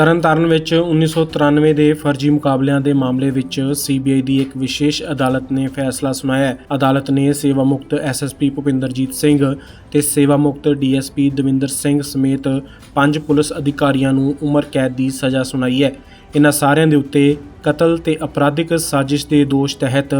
ਤਰਨਤਾਰਨ ਵਿੱਚ 1993 ਦੇ ਫਰਜ਼ੀ ਮੁਕਾਬਲਿਆਂ ਦੇ ਮਾਮਲੇ ਵਿੱਚ ਸੀਬੀਆਈ ਦੀ ਇੱਕ ਵਿਸ਼ੇਸ਼ ਅਦਾਲਤ ਨੇ ਫੈਸਲਾ ਸੁਣਾਇਆ ਅਦਾਲਤ ਨੇ ਸੇਵਾ ਮੁਕਤ ਐਸਐਸਪੀ ਭੁਪਿੰਦਰਜੀਤ ਸਿੰਘ ਤੇ ਸੇਵਾ ਮੁਕਤ ਡੀਐਸਪੀ ਦਵਿੰਦਰ ਸਿੰਘ ਸਮੇਤ ਪੰਜ ਪੁਲਿਸ ਅਧਿਕਾਰੀਆਂ ਨੂੰ ਉਮਰ ਕੈਦ ਦੀ ਸਜ਼ਾ ਸੁਣਾਈ ਹੈ। ਇਹਨਾਂ ਸਾਰਿਆਂ ਦੇ ਉੱਤੇ ਕਤਲ ਤੇ ਅਪਰਾਧਿਕ ਸਾਜ਼ਿਸ਼ ਦੇ ਦੋਸ਼ ਤਹਿਤ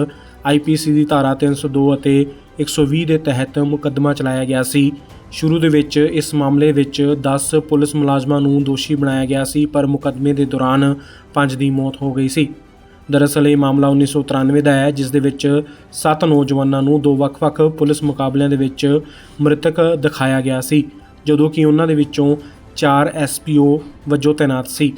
ਆਈਪੀਸੀ ਦੀ ਧਾਰਾ 302 ਅਤੇ 120 ਦੇ ਤਹਿਤ ਮੁਕੱਦਮਾ ਚਲਾਇਆ ਗਿਆ ਸੀ। ਸ਼ੁਰੂ ਦੇ ਵਿੱਚ ਇਸ ਮਾਮਲੇ ਵਿੱਚ 10 ਪੁਲਿਸ ਮੁਲਾਜ਼ਮਾਂ ਨੂੰ ਦੋਸ਼ੀ ਬਣਾਇਆ ਗਿਆ ਸੀ, ਪਰ ਮੁਕੱਦਮੇ ਦੇ ਦੌਰਾਨ 5 ਦੀ ਮੌਤ ਹੋ ਗਈ ਸੀ। ਦਰਅਸਲ ਇਹ ਮਾਮਲਾ 1993 ਦਾ ਹੈ, ਜਿਸ ਦੇ ਵਿੱਚ 7 ਨੌਜਵਾਨਾਂ ਨੂੰ ਦੋ ਵੱਖ-ਵੱਖ ਪੁਲਿਸ ਮੁਕਾਬਲਿਆਂ ਦੇ ਵਿੱਚ ਮ੍ਰਿਤਕ ਦਿਖਾਇਆ ਗਿਆ ਸੀ, ਜਦੋਂ ਕਿ ਉਹਨਾਂ ਦੇ ਵਿੱਚੋਂ 4 ਐਸਪੀਓ ਵਜੋਂ ਤੈਨਾਤ ਸੀ।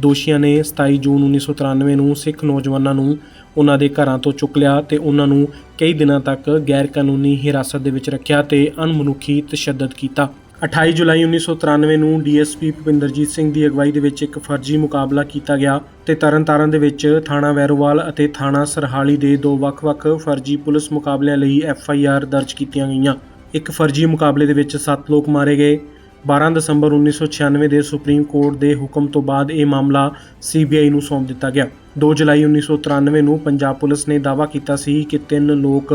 ਦੋਸ਼ੀਆਂ ਨੇ 27 ਜੂਨ 1993 ਨੂੰ ਸਿੱਖ ਨੌਜਵਾਨਾਂ ਨੂੰ ਉਹਨਾਂ ਦੇ ਘਰਾਂ ਤੋਂ ਚੁੱਕ ਲਿਆ ਤੇ ਉਹਨਾਂ ਨੂੰ ਕਈ ਦਿਨਾਂ ਤੱਕ ਗੈਰ ਕਾਨੂੰਨੀ ਹਿਰਾਸਤ ਦੇ ਵਿੱਚ ਰੱਖਿਆ ਤੇ ਅਣਮਨੁੱਖੀ ਤਸ਼ੱਦਦ ਕੀਤਾ। 28 ਜੁਲਾਈ 1993 ਨੂੰ ਡੀਐਸਪੀ ਭੁਪਿੰਦਰਜੀਤ ਸਿੰਘ ਦੀ ਅਗਵਾਈ ਦੇ ਵਿੱਚ ਇੱਕ ਫਰਜ਼ੀ ਮੁਕਾਬਲਾ ਕੀਤਾ ਗਿਆ ਤੇ ਤਰਨਤਾਰਨ ਦੇ ਵਿੱਚ ਥਾਣਾ ਵੈਰੋਵਾਲ ਅਤੇ ਥਾਣਾ ਸਰਹਾਲੀ ਦੇ ਦੋ ਵੱਖ-ਵੱਖ ਫਰਜ਼ੀ ਪੁਲਿਸ ਮੁਕਾਬਲਿਆਂ ਲਈ ਐਫਆਈਆਰ ਦਰਜ ਕੀਤੀਆਂ ਗਈਆਂ। ਇੱਕ ਫਰਜ਼ੀ ਮੁਕਾਬਲੇ ਦੇ ਵਿੱਚ 7 ਲੋਕ ਮਾਰੇ ਗਏ। 12 ਦਸੰਬਰ 1996 ਦੇ ਸੁਪਰੀਮ ਕੋਰਟ ਦੇ ਹੁਕਮ ਤੋਂ ਬਾਅਦ ਇਹ ਮਾਮਲਾ ਸੀਬੀਆਈ ਨੂੰ ਸੌਂਪ ਦਿੱਤਾ ਗਿਆ। 2 ਜੁਲਾਈ 1993 ਨੂੰ ਪੰਜਾਬ ਪੁਲਿਸ ਨੇ ਦਾਅਵਾ ਕੀਤਾ ਸੀ ਕਿ ਤਿੰਨ ਲੋਕ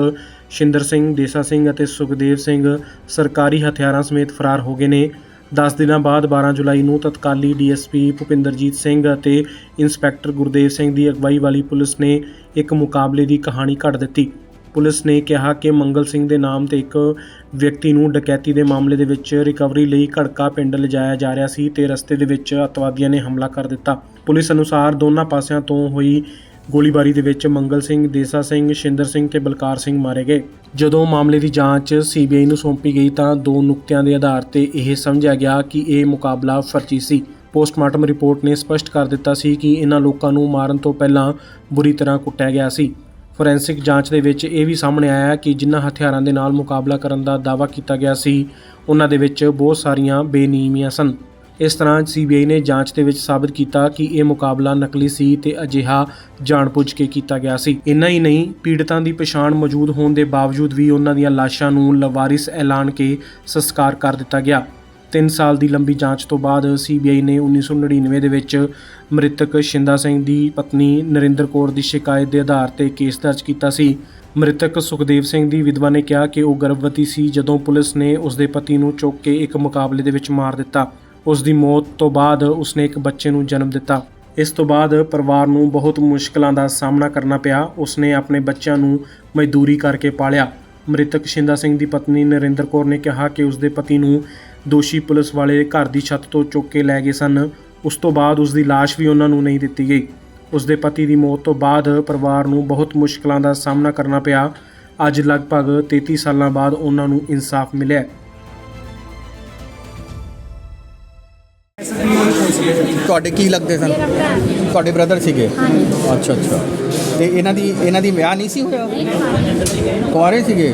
ਸ਼ਿੰਦਰ ਸਿੰਘ, ਦੇਸਾ ਸਿੰਘ ਅਤੇ ਸੁਖਦੇਵ ਸਿੰਘ ਸਰਕਾਰੀ ਹਥਿਆਰਾਂ ਸਮੇਤ ਫਰਾਰ ਹੋ ਗਏ ਨੇ। 10 ਦਿਨਾਂ ਬਾਅਦ 12 ਜੁਲਾਈ ਨੂੰ ਤਤਕਾਲੀ ਡੀਐਸਪੀ ਭੁਪਿੰਦਰਜੀਤ ਸਿੰਘ ਅਤੇ ਇੰਸਪੈਕਟਰ ਗੁਰਦੇਵ ਸਿੰਘ ਦੀ ਅਗਵਾਈ ਵਾਲੀ ਪੁਲਿਸ ਨੇ ਇੱਕ ਮੁਕਾਬਲੇ ਦੀ ਕਹਾਣੀ ਘੜ ਦਿੱਤੀ। ਪੁਲਿਸ ਨੇ ਕਿਹਾ ਕਿ ਮੰਗਲ ਸਿੰਘ ਦੇ ਨਾਮ ਤੇ ਇੱਕ ਵਿਅਕਤੀ ਨੂੰ ਡਕੈਤੀ ਦੇ ਮਾਮਲੇ ਦੇ ਵਿੱਚ ਰਿਕਵਰੀ ਲਈ ਘੜਕਾ ਪਿੰਡ ਲਿਜਾਇਆ ਜਾ ਰਿਹਾ ਸੀ ਤੇ ਰਸਤੇ ਦੇ ਵਿੱਚ ਅਤਵਾਦੀਆਂ ਨੇ ਹਮਲਾ ਕਰ ਦਿੱਤਾ। ਪੁਲਿਸ ਅਨੁਸਾਰ ਦੋਨਾਂ ਪਾਸਿਆਂ ਤੋਂ ਹੋਈ ਗੋਲੀਬਾਰੀ ਦੇ ਵਿੱਚ ਮੰਗਲ ਸਿੰਘ, ਦੇਸਾ ਸਿੰਘ, ਸ਼ਿੰਦਰ ਸਿੰਘ ਤੇ ਬਲਕਾਰ ਸਿੰਘ ਮਾਰੇ ਗਏ। ਜਦੋਂ ਮਾਮਲੇ ਦੀ ਜਾਂਚ ਸੀਬੀਆਈ ਨੂੰ ਸੌਂਪੀ ਗਈ ਤਾਂ ਦੋ ਨੁਕਤਿਆਂ ਦੇ ਆਧਾਰ ਤੇ ਇਹ ਸਮਝਿਆ ਗਿਆ ਕਿ ਇਹ ਮੁਕਾਬਲਾ ਫਰਜ਼ੀ ਸੀ। ਪੋਸਟਮਾਰਟਮ ਰਿਪੋਰਟ ਨੇ ਸਪਸ਼ਟ ਕਰ ਦਿੱਤਾ ਸੀ ਕਿ ਇਹਨਾਂ ਲੋਕਾਂ ਨੂੰ ਮਾਰਨ ਤੋਂ ਪਹਿਲਾਂ ਬੁਰੀ ਤਰ੍ਹਾਂ ਕੁੱਟਿਆ ਗਿਆ ਸੀ। ਫੋਰੈਂਸਿਕ ਜਾਂਚ ਦੇ ਵਿੱਚ ਇਹ ਵੀ ਸਾਹਮਣੇ ਆਇਆ ਕਿ ਜਿਨ੍ਹਾਂ ਹਥਿਆਰਾਂ ਦੇ ਨਾਲ ਮੁਕਾਬਲਾ ਕਰਨ ਦਾ ਦਾਅਵਾ ਕੀਤਾ ਗਿਆ ਸੀ, ਉਹਨਾਂ ਦੇ ਵਿੱਚ ਬਹੁਤ ਸਾਰੀਆਂ ਬੇਨੀਮੀਆਂ ਸਨ। ਇਸ ਤਰ੍ਹਾਂ ਸੀਬੀਆਈ ਨੇ ਜਾਂਚ ਦੇ ਵਿੱਚ ਸਾਬਤ ਕੀਤਾ ਕਿ ਇਹ ਮੁਕਾਬਲਾ ਨਕਲੀ ਸੀ ਤੇ ਅਜਿਹਾ ਜਾਣਬੁੱਝ ਕੇ ਕੀਤਾ ਗਿਆ ਸੀ। ਇੰਨਾ ਹੀ ਨਹੀਂ, ਪੀੜਤਾਂ ਦੀ ਪਛਾਣ ਮੌਜੂਦ ਹੋਣ ਦੇ ਬਾਵਜੂਦ ਵੀ ਉਹਨਾਂ ਦੀਆਂ ਲਾਸ਼ਾਂ ਨੂੰ ਲਵਾਰਿਸ ਐਲਾਨ ਕੇ ਸੰਸਕਾਰ ਕਰ ਦਿੱਤਾ ਗਿਆ। 3 ਸਾਲ ਦੀ ਲੰਬੀ ਜਾਂਚ ਤੋਂ ਬਾਅਦ ਸੀਬੀਆਈ ਨੇ 1999 ਦੇ ਵਿੱਚ ਮ੍ਰਿਤਕ ਸ਼ਿੰਦਾ ਸਿੰਘ ਦੀ ਪਤਨੀ ਨਰਿੰਦਰ ਕੌਰ ਦੀ ਸ਼ਿਕਾਇਤ ਦੇ ਆਧਾਰ ਤੇ ਕੇਸ ਦਰਜ ਕੀਤਾ ਸੀ। ਮ੍ਰਿਤਕ ਸੁਖਦੇਵ ਸਿੰਘ ਦੀ ਵਿਧਵਾ ਨੇ ਕਿਹਾ ਕਿ ਉਹ ਗਰਭਵਤੀ ਸੀ ਜਦੋਂ ਪੁਲਿਸ ਨੇ ਉਸ ਦੇ ਪਤੀ ਨੂੰ ਚੁੱਕ ਕੇ ਇੱਕ ਮੁਕਾਬਲੇ ਦੇ ਵਿੱਚ ਮਾਰ ਦਿੱਤਾ। ਉਸ ਦੀ ਮੌਤ ਤੋਂ ਬਾਅਦ ਉਸਨੇ ਇੱਕ ਬੱਚੇ ਨੂੰ ਜਨਮ ਦਿੱਤਾ। ਇਸ ਤੋਂ ਬਾਅਦ ਪਰਿਵਾਰ ਨੂੰ ਬਹੁਤ ਮੁਸ਼ਕਲਾਂ ਦਾ ਸਾਹਮਣਾ ਕਰਨਾ ਪਿਆ। ਉਸਨੇ ਆਪਣੇ ਬੱਚਿਆਂ ਨੂੰ ਮਜ਼ਦੂਰੀ ਕਰਕੇ ਪਾਲਿਆ। ਮ੍ਰਿਤਕ ਸ਼ਿੰਦਾ ਸਿੰਘ ਦੀ ਪਤਨੀ ਨਰਿੰਦਰ ਕੌਰ ਨੇ ਕਿਹਾ ਕਿ ਉਸਦੇ ਪਤੀ ਨੂੰ ਦੋਸ਼ੀ ਪੁਲਿਸ ਵਾਲੇ ਘਰ ਦੀ ਛੱਤ ਤੋਂ ਚੁੱਕ ਕੇ ਲੈ ਗਏ ਸਨ। ਉਸ ਤੋਂ ਬਾਅਦ ਉਸ ਦੀ ਲਾਸ਼ ਵੀ ਉਹਨਾਂ ਨੂੰ ਨਹੀਂ ਦਿੱਤੀ ਗਈ। ਉਸ ਦੇ ਪਤੀ ਦੀ ਮੌਤ ਤੋਂ ਬਾਅਦ ਪਰਿਵਾਰ ਨੂੰ ਬਹੁਤ ਮੁਸ਼ਕਲਾਂ ਦਾ ਸਾਹਮਣਾ ਕਰਨਾ ਪਿਆ। ਅੱਜ ਲਗਭਗ 33 ਸਾਲਾਂ ਬਾਅਦ ਉਹਨਾਂ ਨੂੰ ਇਨਸਾਫ ਮਿਲਿਆ। ਤੁਹਾਡੇ ਕੀ ਲੱਗਦੇ ਸਨ? ਤੁਹਾਡੇ ਬ੍ਰਦਰ ਸੀਗੇ? ਹਾਂਜੀ। ਅੱਛਾ ਅੱਛਾ। ਤੇ ਇਹਨਾਂ ਦੀ ਇਹਨਾਂ ਦੀ ਵਿਆਹ ਨਹੀਂ ਸੀ ਹੋਇਆ? ਕੁਆਰੇ ਸੀਗੇ?